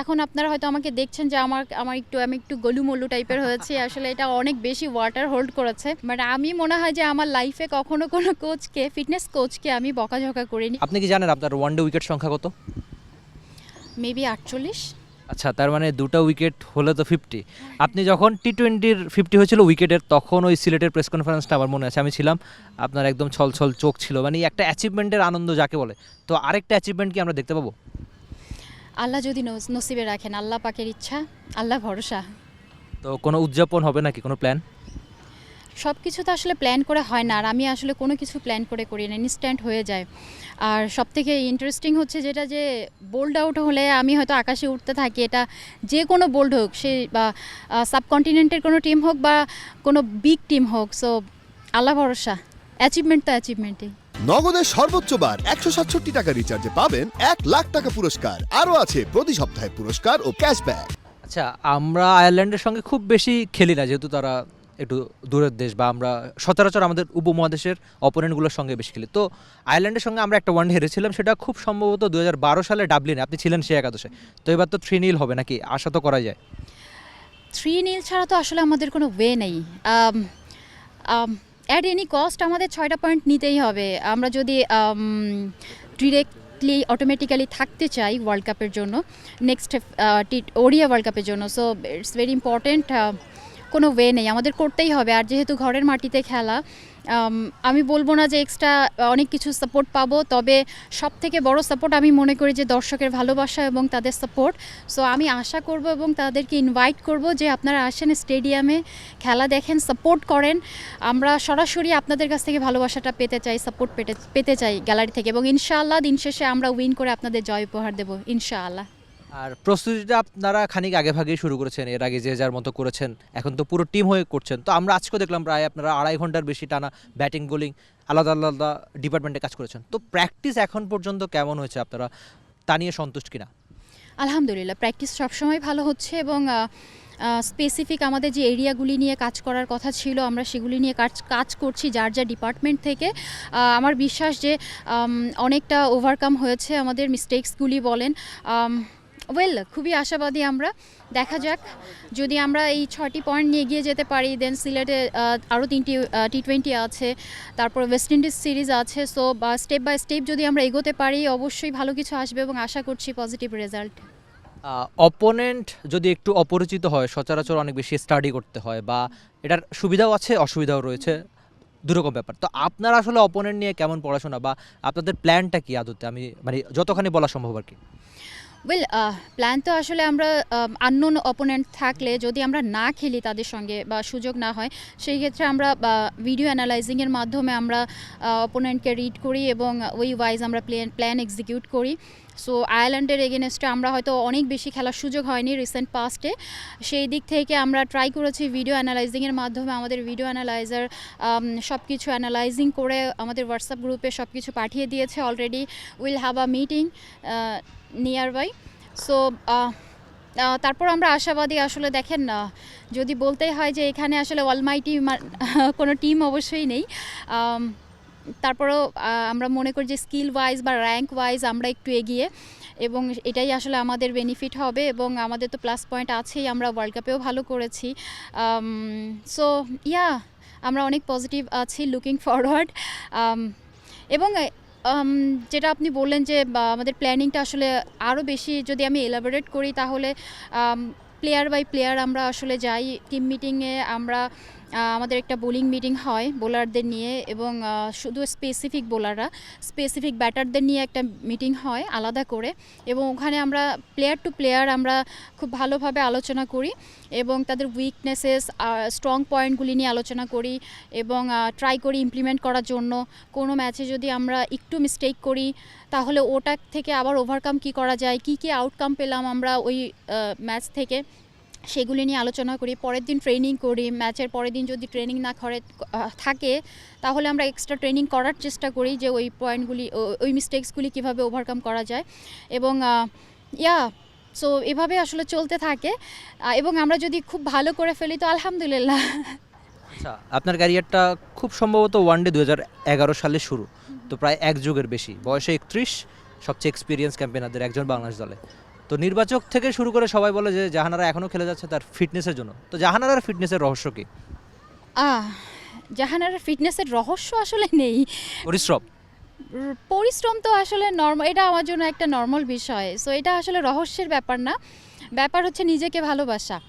এখন আপনারা হয়তো আমাকে দেখছেন যে আমার আমার একটু আমি একটু গলুমলু টাইপের হয়েছে। আসলে এটা অনেক বেশি ওয়াটার হোল্ড করেছে। বাট আমি মনে হয় যে আমার লাইফে কখনো কোনো কোচকে ফিটনেস কোচকে আমি বকাঝকা করিনি। আপনি কি জানেন আপনার ওয়ানডে উইকেট সংখ্যা কত? মেবি আটচল্লিশ। আচ্ছা তার মানে দুটো উইকেট হলে তো ফিফটি আপনি যখন টি টোয়েন্টির ফিফটি হয়েছিল উইকেটের তখন ওই সিলেটের প্রেস কনফারেন্সটা আমার মনে আছে। আমি ছিলাম আপনার একদম ছল ছল চোখ ছিল। মানে একটা অ্যাচিভমেন্টের আনন্দ যাকে বলে। তো আরেকটা অ্যাচিভমেন্ট কি আমরা দেখতে পাবো? আল্লাহ যদি নস- নসিবে রাখেন আল্লাহ পাকের ইচ্ছা আল্লাহ ভরসা। তো কোনো উদযাপন হবে নাকি? কোনো প্ল্যান সব কিছু তো আসলে প্ল্যান করে হয় না আর আমি আসলে কোনো কিছু প্ল্যান করে করি না ইনস্ট্যান্ট হয়ে যায়। আর সব থেকে ইন্টারেস্টিং হচ্ছে যেটা যে বোল্ড আউট হলে আমি হয়তো আকাশে উঠতে থাকি এটা যে কোনো বোল্ড হোক সে বা সাবকন্টিনেন্টের কোনো টিম হোক বা কোনো বিগ টিম হোক সো আল্লাহ ভরসা। অ্যাচিভমেন্ট তো অ্যাচিভমেন্টই নগদের সর্বোচ্চ বার একশো সাতষট্টি টাকা রিচার্জে পাবেন এক লাখ টাকা পুরস্কার। আরও আছে প্রতি সপ্তাহে পুরস্কার ও ক্যাশব্যাক আচ্ছা আমরা আয়ারল্যান্ডের সঙ্গে খুব বেশি খেলি না যেহেতু তারা একটু দূরের দেশ বা আমরা সচরাচর আমাদের উপমহাদেশের অপোনেন্টগুলোর সঙ্গে বেশি খেলি। তো আয়ারল্যান্ডের সঙ্গে আমরা একটা ওয়ান হেরেছিলাম সেটা খুব সম্ভবত দু হাজার বারো সালে ডাবলিনে আপনি ছিলেন সে একাদশে। তো এবার তো থ্রি নীল হবে নাকি? আশা তো করা যায়। থ্রি নীল ছাড়া তো আসলে আমাদের কোনো ওয়ে নেই। অ্যাট এনি কস্ট আমাদের ছয়টা পয়েন্ট নিতেই হবে। আমরা যদি ডিরেক্টলি অটোমেটিক্যালি থাকতে চাই ওয়ার্ল্ড কাপের জন্য নেক্সট ওড়িয়া ওয়ার্ল্ড কাপের জন্য। সো ইটস ভেরি ইম্পর্ট্যান্ট কোনো ওয়ে নেই, আমাদের করতেই হবে। আর যেহেতু ঘরের মাটিতে খেলা আমি বলব না যে এক্সট্রা অনেক কিছু সাপোর্ট পাবো, তবে সব থেকে বড় সাপোর্ট আমি মনে করি যে দর্শকের ভালোবাসা এবং তাদের সাপোর্ট সো আমি আশা করব এবং তাদেরকে ইনভাইট করব যে আপনারা আসেন স্টেডিয়ামে খেলা দেখেন সাপোর্ট করেন। আমরা সরাসরি আপনাদের কাছ থেকে ভালোবাসাটা পেতে চাই সাপোর্ট পেতে পেতে চাই গ্যালারি থেকে এবং ইনশাআল্লাহ দিন শেষে আমরা উইন করে আপনাদের জয় উপহার দেবো, ইনশাআল্লাহ। আর প্রস্তুতিটা আপনারা খানিক আগে ভাগেই শুরু করেছেন, এর আগে যে যার মতো করেছেন, এখন তো পুরো টিম হয়ে করছেন। তো আমরা আজকে দেখলাম প্রায় আপনারা আড়াই ঘণ্টার বেশি টানা ব্যাটিং বোলিং আলাদা আলাদা ডিপার্টমেন্টে কাজ করেছেন। তো প্র্যাকটিস এখন পর্যন্ত কেমন হয়েছে আপনারা? তা নিয়ে সন্তুষ্ট কিনা? আলহামদুলিল্লাহ প্র্যাকটিস সবসময় ভালো হচ্ছে এবং স্পেসিফিক আমাদের যে এরিয়াগুলি নিয়ে কাজ করার কথা ছিল, আমরা সেগুলি নিয়ে কাজ কাজ করছি যার যা ডিপার্টমেন্ট থেকে। আমার বিশ্বাস যে অনেকটা ওভারকাম হয়েছে আমাদের মিস্টেক্সগুলি বলেন। ওয়েল খুবই আশাবাদী আমরা। দেখা যাক। যদি আমরা এই ছটি পয়েন্ট নিয়ে এগিয়ে যেতে পারি দেন সিলেটে আরও তিনটি টি টোয়েন্টি আছে, তারপর ওয়েস্ট ইন্ডিজ সিরিজ আছে সো বা স্টেপ বাই স্টেপ যদি আমরা এগোতে পারি, অবশ্যই ভালো কিছু আসবে এবং আশা করছি পজিটিভ রেজাল্ট অপোনেন্ট যদি একটু অপরিচিত হয়, সচরাচর অনেক বেশি স্টাডি করতে হয় বা এটার সুবিধাও আছে, অসুবিধাও রয়েছে, দুরকম ব্যাপার। তো আপনারা আসলে অপোনেন্ট নিয়ে কেমন পড়াশোনা বা আপনাদের প্ল্যানটা কি আদতে? আমি মানে যতখানি বলা সম্ভব আর কি। ওয়েল প্ল্যান তো আসলে আমরা আননোন অপোনেন্ট থাকলে যদি আমরা না খেলি তাদের সঙ্গে বা সুযোগ না হয়, সেই ক্ষেত্রে আমরা ভিডিও অ্যানালাইজিংয়ের মাধ্যমে আমরা অপোনেন্টকে রিড করি এবং ওই ওয়াইজ আমরা প্ল্যান প্ল্যান এক্সিকিউট করি। সো আয়ারল্যান্ডের এগেনস্টে আমরা হয়তো অনেক বেশি খেলার সুযোগ হয়নি রিসেন্ট পাস্টে সেই দিক থেকে আমরা ট্রাই করেছি ভিডিও অ্যানালাইজিংয়ের মাধ্যমে আমাদের ভিডিও অ্যানালাইজার সব কিছু অ্যানালাইজিং করে আমাদের হোয়াটসঅ্যাপ গ্রুপে সব কিছু পাঠিয়ে দিয়েছে already will have a meeting nearby so তারপর আমরা আশাবাদী আসলে দেখেন না যদি বলতেই হয় যে এখানে আসলে অলমাইটি কোনো টিম অবশ্যই নেই। আম, তারপরেও আমরা মনে করি যে স্কিল ওয়াইজ বা র্যাঙ্ক ওয়াইজ আমরা একটু এগিয়ে এবং এটাই আসলে আমাদের বেনিফিট হবে এবং আমাদের তো প্লাস পয়েন্ট আছেই, আমরা ওয়ার্ল্ড কাপেও ভালো করেছি। সো ইয়া আমরা অনেক পজিটিভ আছি লুকিং ফরওয়ার্ড এবং যেটা আপনি বললেন যে আমাদের প্ল্যানিংটা আসলে আরও বেশি যদি আমি এলাবোরেট করি তাহলে প্লেয়ার বাই প্লেয়ার আমরা আসলে যাই টিম মিটিংয়ে আমরা আমাদের একটা বোলিং মিটিং হয় বোলারদের নিয়ে এবং শুধু স্পেসিফিক বোলাররা স্পেসিফিক ব্যাটারদের নিয়ে একটা মিটিং হয় আলাদা করে এবং ওখানে আমরা প্লেয়ার টু প্লেয়ার আমরা খুব ভালোভাবে আলোচনা করি এবং তাদের উইকনেসেস স্ট্রং পয়েন্টগুলি নিয়ে আলোচনা করি এবং ট্রাই করি ইমপ্লিমেন্ট করার জন্য। কোনো ম্যাচে যদি আমরা একটু মিস্টেক করি, তাহলে ওটা থেকে আবার ওভারকাম কি করা যায়? কি কি আউটকাম পেলাম আমরা ওই ম্যাচ থেকে? সেগুলি নিয়ে আলোচনা করি, পরের দিন ট্রেনিং করি ম্যাচের পরের দিন যদি ট্রেনিং না করে থাকে, তাহলে আমরা এক্সট্রা ট্রেনিং করার চেষ্টা করি যে ওই পয়েন্টগুলি ওই মিস্টেক্সগুলি কীভাবে ওভারকাম করা যায়। এবং ইয়া সো এভাবে আসলে চলতে থাকে। এবং আমরা যদি খুব ভালো করে ফেলি তো আলহামদুলিল্লাহ। আচ্ছা আপনার ক্যারিয়ারটা খুব সম্ভবত ওয়ান ডে দু এগারো সালে শুরু। তো প্রায় এক যুগের বেশি। বয়সে একত্রিশ, সবচেয়ে এক্সপিরিয়েন্স ক্যাম্পেনারদের একজন বাংলাদেশ দলে। তো নির্বাচক থেকে শুরু করে সবাই বলে যে জাহানারা এখনও খেলে যাচ্ছে তার ফিটনেসের জন্য। তো জাহানারার ফিটনেসের রহস্য কি? আহ জাহানার ফিটনেসের রহস্য আসলে নেই। পরিশ্রম? পরিশ্রম তো আসলে নর্মাল এটা আমার জন্য একটা নর্মাল বিষয়। সো এটা আসলে রহস্যের ব্যাপার না। ব্যাপার হচ্ছে নিজেকে ভালোবাসা।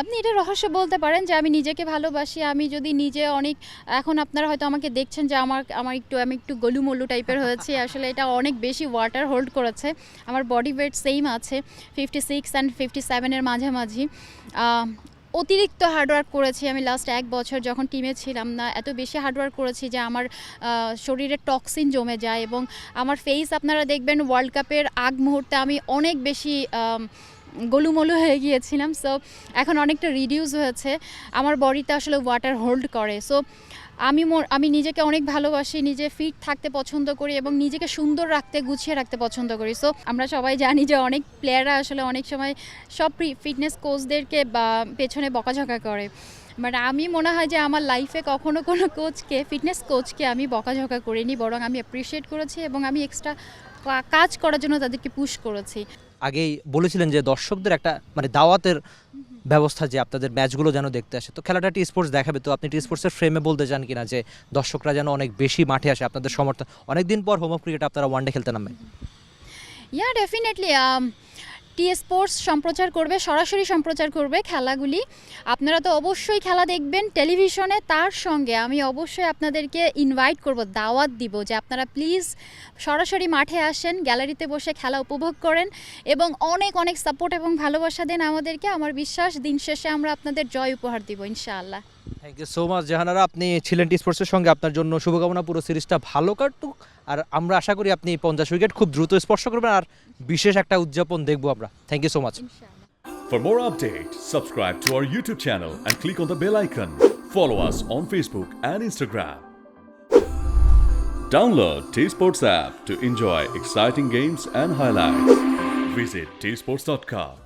আপনি এটা রহস্য বলতে পারেন যে আমি নিজেকে ভালোবাসি, আমি যদি নিজে অনেক, এখন আপনারা হয়তো আমাকে দেখছেন যে আমার আমার একটু, আমি একটু গলুমল্লু টাইপের হয়েছে, আসলে এটা অনেক বেশি ওয়াটার হোল্ড করেছে। আমার বডি ওয়েট সেম আছে ফিফটি সিক্স অ্যান্ড ফিফটি সেভেনের মাঝামাঝি অতিরিক্ত হার্ডওয়ার্ক করেছি আমি লাস্ট এক বছর যখন টিমে ছিলাম না, এত বেশি হার্ডওয়ার্ক করেছি যে আমার শরীরে টক্সিন জমে যায় এবং আমার ফেস আপনারা দেখবেন ওয়ার্ল্ড কাপের আগ মুহূর্তে আমি অনেক বেশি গোলুমলু হয়ে গিয়েছিলাম সো এখন অনেকটা রিডিউস হয়েছে। আমার বডিতে আসলে ওয়াটার হোল্ড করে সো আমি আমি নিজেকে অনেক ভালোবাসি, নিজে ফিট থাকতে পছন্দ করি এবং নিজেকে সুন্দর রাখতে, গুছিয়ে রাখতে পছন্দ করি। সো আমরা সবাই জানি যে অনেক প্লেয়াররা আসলে অনেক সময় সব ফিটনেস কোচদেরকে বা পেছনে বকাঝকা করে। মানে আমি মনে হয় যে আমার লাইফে কখনো কোনো কোচকে ফিটনেস কোচকে আমি বকাঝকা করিনি, বরং আমি অ্যাপ্রিসিয়েট করেছি এবং আমি এক্সট্রা কাজ করার জন্য তাদেরকে পুশ করেছি। আগেই বলেছিলেন যে দর্শকদের একটা মানে দাওয়াতের ব্যবস্থা যে আপনাদের ম্যাচগুলো যেন দেখতে আসে। তো খেলাটা টি স্পোর্টস দেখাবে। তো আপনি টি স্পোর্টসের ফ্রেমে বলতে চান কিনা যে দর্শকরা যেন অনেক বেশি মাঠে আসে, আপনাদের সমর্থন? অনেকদিন পর হোম অফ ক্রিকেট আপনারা ওয়ানডে খেলতে নামবেন। ইয়া ডেফিনেটলি টি স্পোর্টস সম্প্রচার করবে, সরাসরি সম্প্রচার করবে খেলাগুলি। আপনারা তো অবশ্যই খেলা দেখবেন টেলিভিশনে, তার সঙ্গে আমি অবশ্যই আপনাদেরকে ইনভাইট করব, দাওয়াত দিব যে আপনারা প্লিজ সরাসরি মাঠে আসেন গ্যালারিতে বসে খেলা উপভোগ করেন এবং অনেক অনেক সাপোর্ট এবং ভালোবাসা দেন আমাদেরকে। আমার বিশ্বাস দিন শেষে আমরা আপনাদের জয় উপহার দিব, ইনশাআল্লাহ। Thank you so much Jahanara আপনি ছিলেন টি স্পোর্টসের সঙ্গে আপনার জন্য শুভকামনা পুরো সিরিজটা ভালো কাটুক আর আমরা আশা করি আপনি পঞ্চাশ উইকেট খুব দ্রুত স্পর্শ করবেন আর বিশেষ একটা উদযাপন দেখব আমরা thank you so much For more updates, subscribe to our YouTube channel and click on the bell icon. Follow us on Facebook and Instagram. Download T Sports app to enjoy exciting games and highlights. Visit tsports.com.